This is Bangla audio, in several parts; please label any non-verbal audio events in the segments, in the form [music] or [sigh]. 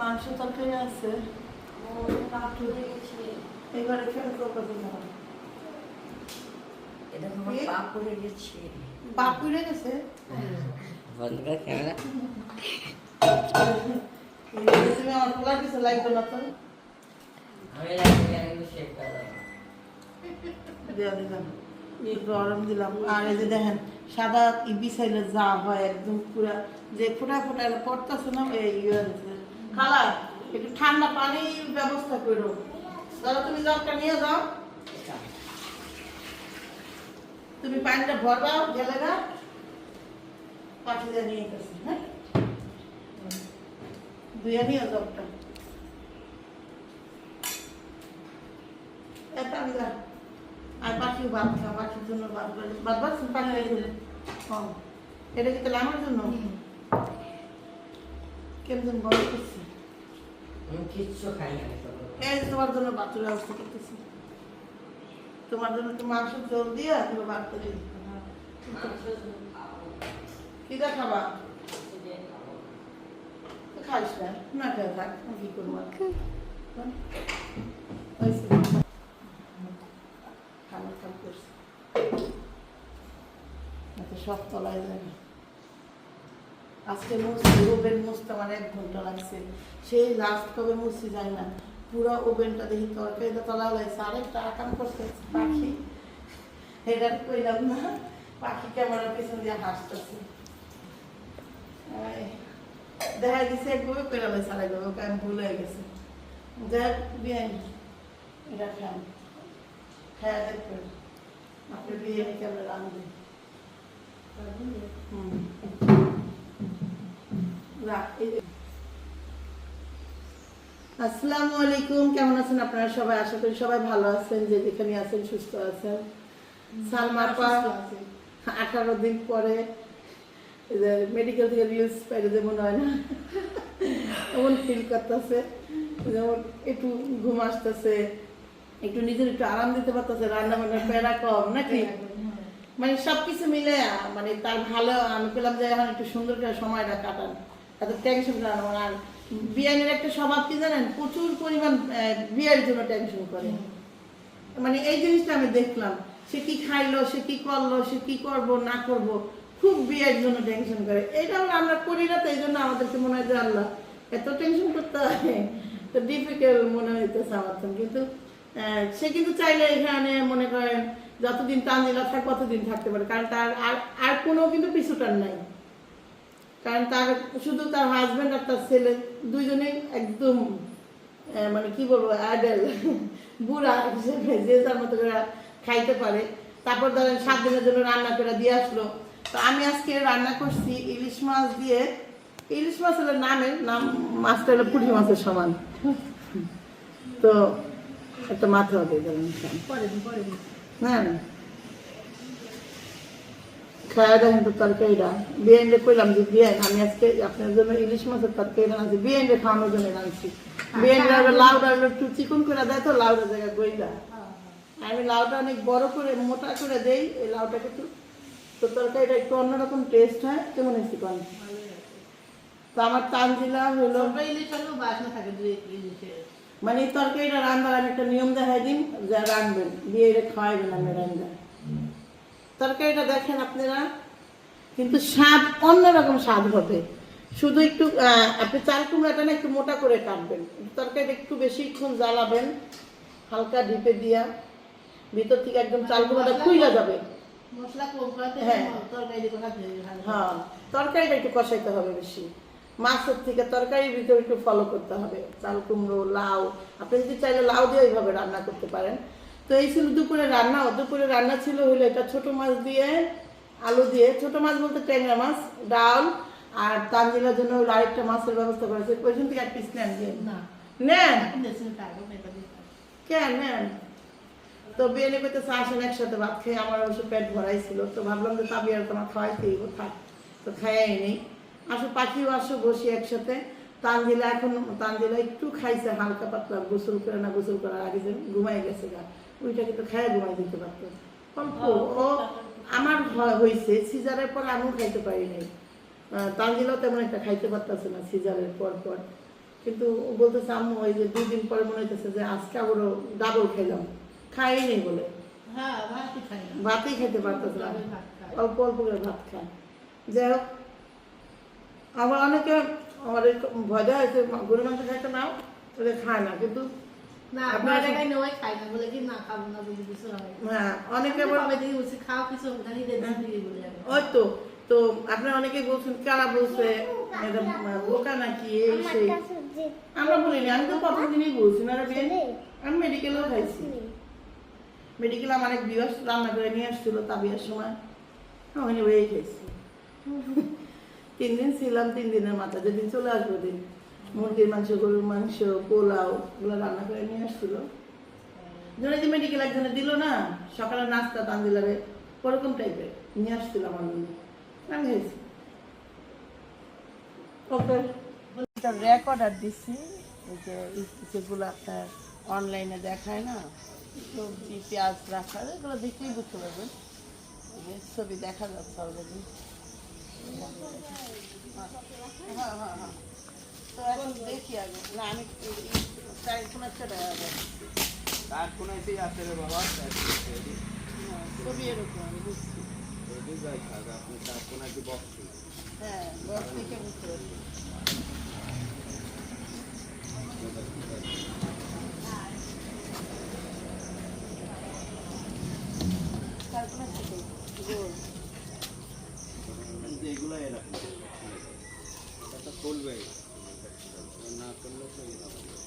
মাংস তরকারি আছে। এবারে ফের করব এটা তোমার কি? পা গেছে বাপ পুড়ে গেছে? বন্ধ করে ক্যামেরা। তুমি আমার পোলার কিছু লাগবে না তো। আমি লাগবে আমি শেখ দেওয়া গরম দিলাম। আর এই যে দেখেন সাদা বিছাইলে যা হয় একদম পুরা যে ফোটা ফোটা পড়তেছে না এই ইয়ে খালা একটু ঠান্ডা পানির ব্যবস্থা করো। ধরো তুমি জলটা নিয়ে যাও। তুমি পানিটা ভরবা গেলে না পাখিটা নিয়ে গেছে হ্যাঁ? দুইয়া নিয়ে জলটা। এটা আর পাখি ভাত খা পাখির জন্য করে ভাত ভাত পানি রেখে এটা কি তাহলে আমার জন্য? কেমন বড় করছি। কিচ্ছু খাই না আমি এই তোমার জন্য ভাতের ব্যবস্থা করতেছি। তোমার জন্য তো মাংস জল দিয়ে তুমি ভাত করে কি খাবা? খাইস না না খেয়ে থাক কি করব? হয়েছে। খাবার করছি। সব তলায় যাবে আজকে মুছতে ওভেন মুছতে আমার এক ঘণ্টা লাগছে। সেই লাস্ট কবে মুছি যায় না। পুরো ওভেনটা দেখি তরকারিটা তলা লাগছে আরেকটা আকাম করছে পাখি। এটা কইলাম না। পাখি ক্যামেরার পিছন দিয়ে হাসতেছে। দেখা দিছে একভাবে পেরা লাগছে আরেকভাবে আমি ভুল হয়ে গেছে। যাই বিয়ান এটা খান। খায়া দেখবেন আপনি বিরিয়ানি কেমন রাঁধবেন হুম। আসসালামু আলাইকুম কেমন আছেন আপনারা সবাই? আশা করি সবাই ভালো আছেন যে যেখানে আছেন সুস্থ আছেন। আঠারো দিন পরে মেডিকেল থেকে রিলস পাইলে যেমন হয় না এমন ফিল করতেছে যেমন একটু ঘুম আসতেছে একটু নিজের একটু আরাম দিতে পারতেছে রান্না বান্না প্যারা কম নাকি মানে সবকিছু মিলে মানে তার ভালো আমি পেলাম যে এখন একটু সুন্দর করে সময়টা কাটান। এত টেনশন কাটানো আর বিয়ানের একটা স্বভাব কি জানেন? প্রচুর পরিমাণ বিয়ের জন্য টেনশন করে। মানে এই জিনিসটা আমি দেখলাম। সে কি খাইলো, সে কি করল, সে কি করব, না করব, খুব বিয়ের জন্য টেনশন করে। এটা আমরা করি না তো, এই জন্য আমাদেরকে মনে হয় যে আল্লাহ, এত টেনশন করতে হয়। তো ডিফিকাল্ট মনে হইতেছে আমার। কিন্তু সে কিন্তু চাইলে এখানে মনে করেন, যতদিন তানজিলা থাক ততদিন থাকতে পারে। কারণ তার আর আর কোনো কিন্তু পিছুটার নাই। কারণ তার শুধু তার হাজবেন্ড আর তার ছেলে দুইজনেই একদম মানে কি বলব অ্যাডেল বুড়া হিসেবে যে যার মতো করে খাইতে পারে। তারপর ধরেন সাত দিনের জন্য রান্না করে দিয়ে আসলো। তো আমি আজকে রান্না করছি ইলিশ মাছ দিয়ে। ইলিশ মাছ হলো নামের নাম মাছটা হলো পুঁটি মাছের সমান। তো একটা মাথা হবে ধরেন হ্যাঁ। খাওয়া দেখেন তো তরকারিটা। বিরিয়ানিটা কইলাম যে বিরিয়ানি আমি আজকে আপনার জন্য ইলিশ মাছের তরকারি রাঁধছি বিরিয়ানিটা খাওয়ানোর জন্য রাঁধছি বিরিয়ানিটা আবার লাউটা একটু চিকন করে দেয় তো লাউটা জায়গা গইলা। আমি লাউটা অনেক বড় করে মোটা করে দেই এই লাউটাকে একটু তো তরকারিটা একটু অন্যরকম টেস্ট হয় কেমন হয়েছে কন? তো আমার টান তানজিলা হলো মানে তরকারিটা রান্নার আমি একটা নিয়ম দেখাই দিন যা রাঁধবেন দিয়ে এটা খাওয়াইবেন আমি রান্না। তরকারিটা দেখেন আপনারা। কিন্তু স্বাদ অন্যরকম স্বাদ হবে। শুধু একটু আপনি চাল কুমড়াটা না একটু মোটা করে কাটবেন। তরকারিটা একটু বেশিক্ষণ জ্বালাবেন হালকা ডিপে দিয়া। ভিতর থেকে একদম চাল কুমড়াটা খুইলা যাবে। হ্যাঁ। হ্যাঁ তরকারিটা একটু কষাইতে হবে বেশি। মাছের থেকে তরকারির ভিতরে একটু ফলো করতে হবে। চাল কুমড়ো লাউ আপনি যদি চাইলে লাউ দিয়ে এইভাবে রান্না করতে পারেন। তো এই ছিল দুপুরে রান্না দুপুরে রান্না ছিল হলো এটা ছোট মাছ দিয়ে আলু দিয়ে। ছোট মাছ বলতে ট্যাংরা মাছ ডাল আর তানজিলার জন্য হলো আরেকটা মাছের ব্যবস্থা করেছে। ওইখান থেকে এক পিস নেন? দিয়ে নেন? কেন নেন? তো বিরিয়ানি করতেছে আসেন একসাথে ভাত খেয়ে আমার অবশ্য পেট ভরাই ছিল। তো ভাবলাম যে তাবি আর তোমার খাওয়াইতেই থাক। তো খাইয়াই নেই। আসো পাখিও আসো বসি একসাথে। তানজিলা এখন তানজিলা একটু খাইছে হালকা পাতলা গোসল করে না গোসল করার আগে যে ঘুমাই গেছে গা। ওইটাকে তো খাইয়া ঘুমাই দিতে পারতো। অল্প ও আমার হয়েছে সিজারের পর আমিও খাইতে পারি নাই। তানজিলাও তেমন একটা খাইতে পারতেছে না সিজারের পর পর। কিন্তু ও বলতেছে আম্মু ওই যে দুই দিন পরে মনে হইতেছে যে আজকে আবারও ডাবল খাইলাম। খাই নেই বলে। হ্যাঁ ভাতই খেতে পারতেছে না। অল্প অল্প করে ভাত খায়। যাই হোক আবার অনেকে আমার ভয় দেওয়া হয়েছে গরু মাংস খাইতে নাও ওটা খায় না। কিন্তু না আপনার আপনার জায়গায় নেওয়াই খাই না বলে কি না খাব না বলে কিছু হয় হ্যাঁ অনেকে আমি আবার কবে থেকে বলছি খাও কিছু হবে না নিজের দাম দিয়ে বলে আমি। ওই তো তো আপনারা অনেকে বলছেন কারা বলছে? বোকা নাকি? এই সেই? আমরা বলিনি আমি তো প্রথম দিনই বলছি না আমি মেডিকেলেও খাইছি। মেডিকেল আমার এক দিবস রান্না করে নিয়ে আসছিল তাবিয়ার সময়। ওখানে ওই খাইছি। [laughs] তিন দিন ছিলাম তিন দিনের মাথা যেদিন চলে আসব দিন মুরগির মাংস, গরুর মাংস, পোলাও, এগুলো রান্না করে নিয়ে আসছিল। ধরে যে মেডিকেল একজনে দিল না, সকালে নাস্তা তান্দিলারে ওরকম টাইপের নিয়ে আসছিল আমার জন্য। আমি অর্ডার দিচ্ছি ওই যেগুলো অনলাইনে দেখায় না, সবজি, পেঁয়াজ এগুলো দেখলেই বুঝতে ছবি দেখা যাচ্ছে হ্যাঁ হ্যাঁ হ্যাঁ। তো এখন দেখি আগে। না আমি চার কোনো একটা দেখা যাচ্ছে তার কোনাইতেই আছে রে বাবা হ্যাঁ, ছবি এরকম আমি বুঝছি। যাই থাক আপনি তার কোনাইতে বক্স হ্যাঁ বস থেকে বুঝতে পারছি। চার কোনো থেকে গোল। এগুলো এরকম। এটা তো চলবে না করলে তো এরকম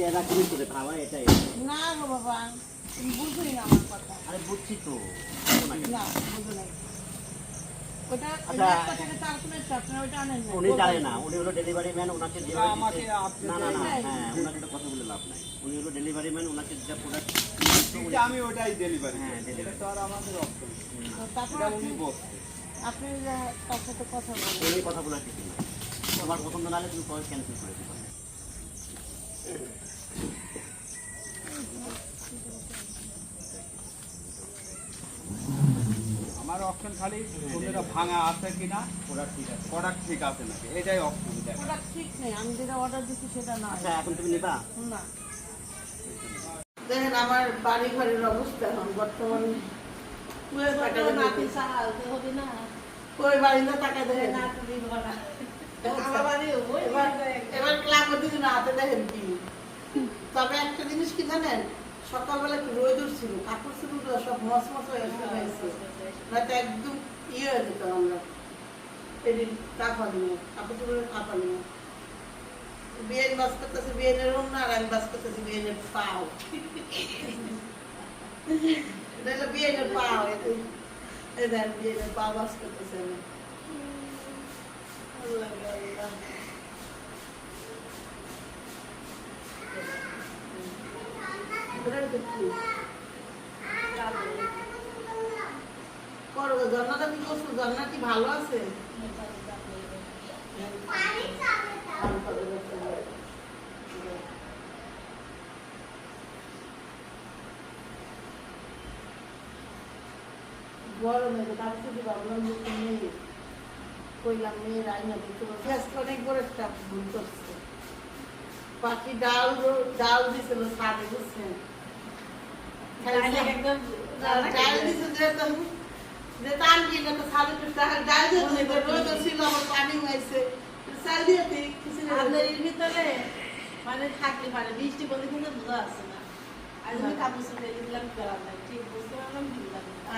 এটা তুমি করে খাওয়া এটাই না গো বাবা তুমি বুঝলি না আমার কথা আরে বুঝছি তো না বুঝো নাই ওটা আচ্ছা। একটা থেকে চার কোণের চাপ না ওটা আনেন না উনি জানে না উনি হলো ডেলিভারি ম্যান ওনাকে delivery আমাকে দিতে- আপনি না না না হ্যাঁ ওনাকে তো কথা বলে লাভ নাই। উনি হলো ডেলিভারি ম্যান ওনাকে যা প্রোডাক্ট আমি ওটাই ডেলিভারি হ্যাঁ, delivery। তো আর আমাদের অপশন তারপর উনি বসছে আপনি তার সাথে কথা বলেন। উনি কথা বলার কিছু না তোমার পছন্দ না হলে তুমি পরে ক্যান্সেল করে দিতে আমার অপশন খালি কোনটা ভাঙা আছে কিনা প্রোডাক্ট ঠিক আছে। প্রোডাক্ট ঠিক আছে নাকি? এটাই অপশন দেখেন ওটা ঠিক নেই আমি যেটা অর্ডার দিচ্ছি সেটা না। আচ্ছা এখন তুমি নিবা? না। দেখেন আমার বাড়ি ঘরের অবস্থা এখন বর্তমান। ছোট দিয়ে নাতি। সাহায্য হবে না। কই বাড়িতে টাকা দেখেন। না তুমি ভরা আমার বাড়ি ওই এবার এবার ক্লাব দিন হাতে দেখেন কি? তবে একটা জিনিস কি জানেন? সকালবেলা কি রোদ ছিল, কাপড় চুপড় সব মস মস হয়ে গেছে নয়তো একদম ইয়ে হয়ে যেত আমরা। এদিন কাপা নিয়ে কাপড় চুপড়ের কাপা নিয়ে বিয়ের বাস করতেছে বিয়ের অন্য আর আমি বাস করতেছি বিয়ের পাও। এটা বিয়ের পাও দেন বিয়ের পা বাস করতেছে। আমি আল্লাহ আল্লাহ। করো জন্নাটা কি করছ জন্না কি ভালো আছে? গরমে তার শুধু ভাবলাম যে তুমি কইলাম, মেয়ের আইনা দিতে বলছি অনেক পাখি ডাল ডাল দিছিল সাথে বুঝছেন মানে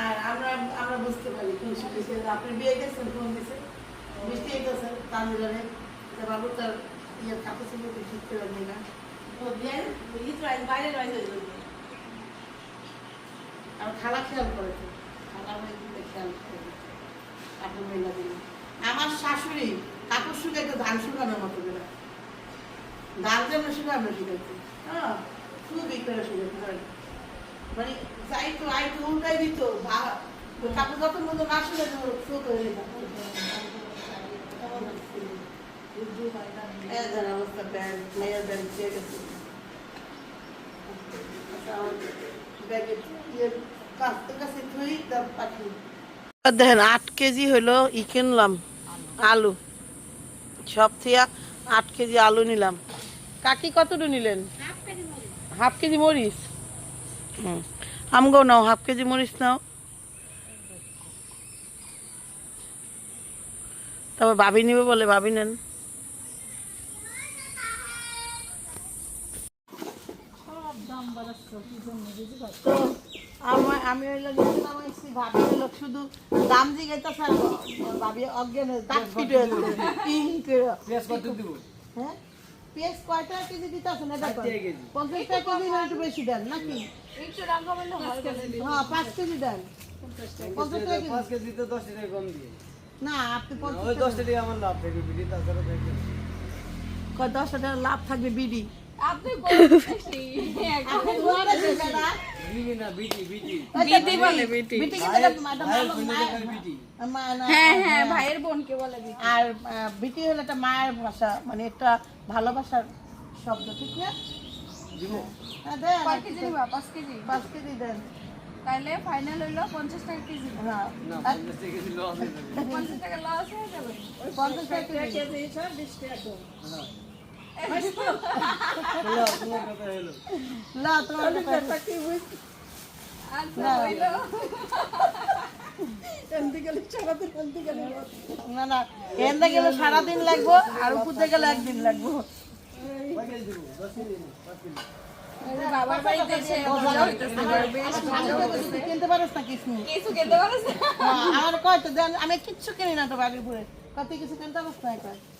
আর আমরা আমরা বুঝতে পারি আপনি বিয়ে গেছেন ফোন দিছে বৃষ্টি হইতেছে তামিলারে যে বাবু তার ইয়ে কাপড় চোপড় ঠিক করে বাইরে রয়েছে আর খালা খেয়াল করে খালা মেয়ে দিকে খেয়াল করে। কাপড় মেলা দিলে আমার শাশুড়ি কাপড় শুকাইতে ধান শুকানোর মতো করে। ধান যেন শুকানো শুকাইতে হ্যাঁ খুবই করে শুকাইতে মানে যাইতো আইতো উল্টাই দিত। কাপড় যত মতো না শুকাইতো চোখ হয়ে যেত। মেয়ের ব্যাগ দিয়ে গেছে। আচ্ছা, ব্যাগে দাম দেখেন আট কেজি হলো ই কিনলাম আলু। সব থেকে আট কেজি আলু নিলাম। কাকি কতটু নিলেন? হাফ কেজি মরিচ। হুম। আমগো নাও হাফ কেজি মরিচ নাও। তারপর ভাবি নিবে বলে ভাবি নেন। তো আমার আমি গেছিলাম ভাবি শুধু দাম জিগাইতে স্যার ভাবি অজ্ঞান হয়ে ফিটে হ্যাঁ? পেঁয়াজ কয়টা কেজি দিতে এটা। পঞ্চাশ টাকা কেজি না একটু বেশি দেন নাকি? হ্যাঁ পাঁচ কেজি দেন। পঞ্চাশ টাকা কেজি। পাঁচ কেজি তো দশ টাকা কম দিয়ে। না আপনি পঞ্চাশ টাকা টাকা আমার লাভ থাকবে বিড়ি তাছাড়া দশ হাজার লাভ থাকবে বিডি? হ্যাঁ হ্যাঁ আর বিটি হলো একটা মায়ের ভাষা মানে একটা ভালোবাসার শব্দ ঠিক না? হ্যাঁ, কেজি পাঁচ কেজি? পাঁচ কেজি দেন। তাহলে ফাইনাল হইল পঞ্চাশ টাকা কেজি। হ্যাঁ না পঞ্চাশ টাকা লস হয়ে যাবে। পঞ্চাশ টাকা হয়ে যাবে। টাকা না না এনতে গেলে সারাদিন লাগবো আর উপরে গেলে একদিন লাগবো আমি কিচ্ছু কিনি না তো বাড়ির উপরে কত কিছু কিনতে পারিস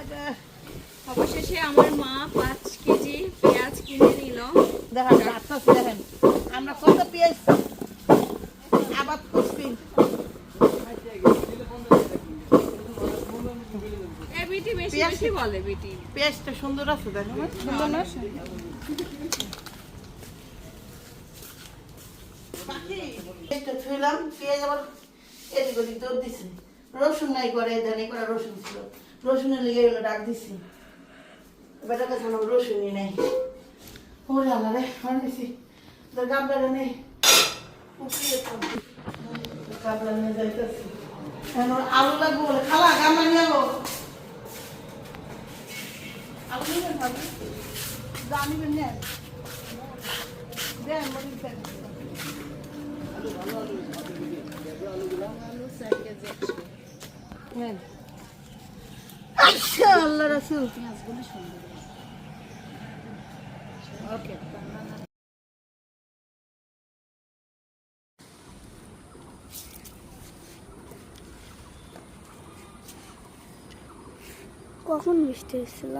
এটা। অবশেষে আমার মা পাঁচ কেজি পেঁয়াজ কিনে নিল। দেখেন দেখেন। আমরা কত পেঁয়াজ আবাদ করছি বিটি বেশি বেশি বলে বিটি। পেঁয়াজটা সুন্দর আছে দেখেন। সুন্দর না? পেঁয়াজটা ছুঁলাম পেঁয়াজ আবার এদিক ওদিক দৌড় দিছে। রসুন নাই করে ধানি করে রসুন ছিল। রসুনের লেগে এগুলো ডাক দিছি। বেটার কাছে আমার রসুনই নাই। ওরে আল্লাহ রে আমার দিছি। তোর গামলাটা নেই উপরিয়ে তো। নিয়ে যাইতেছি। আলু লাগবো বলে, খালা গামলা নিয়ে যাব আলু নেবেন ভাবি জানিবেন না। দেন মরিচ দেন। আল্লাহ রাসূল কখন বৃষ্টি হয়েছিল?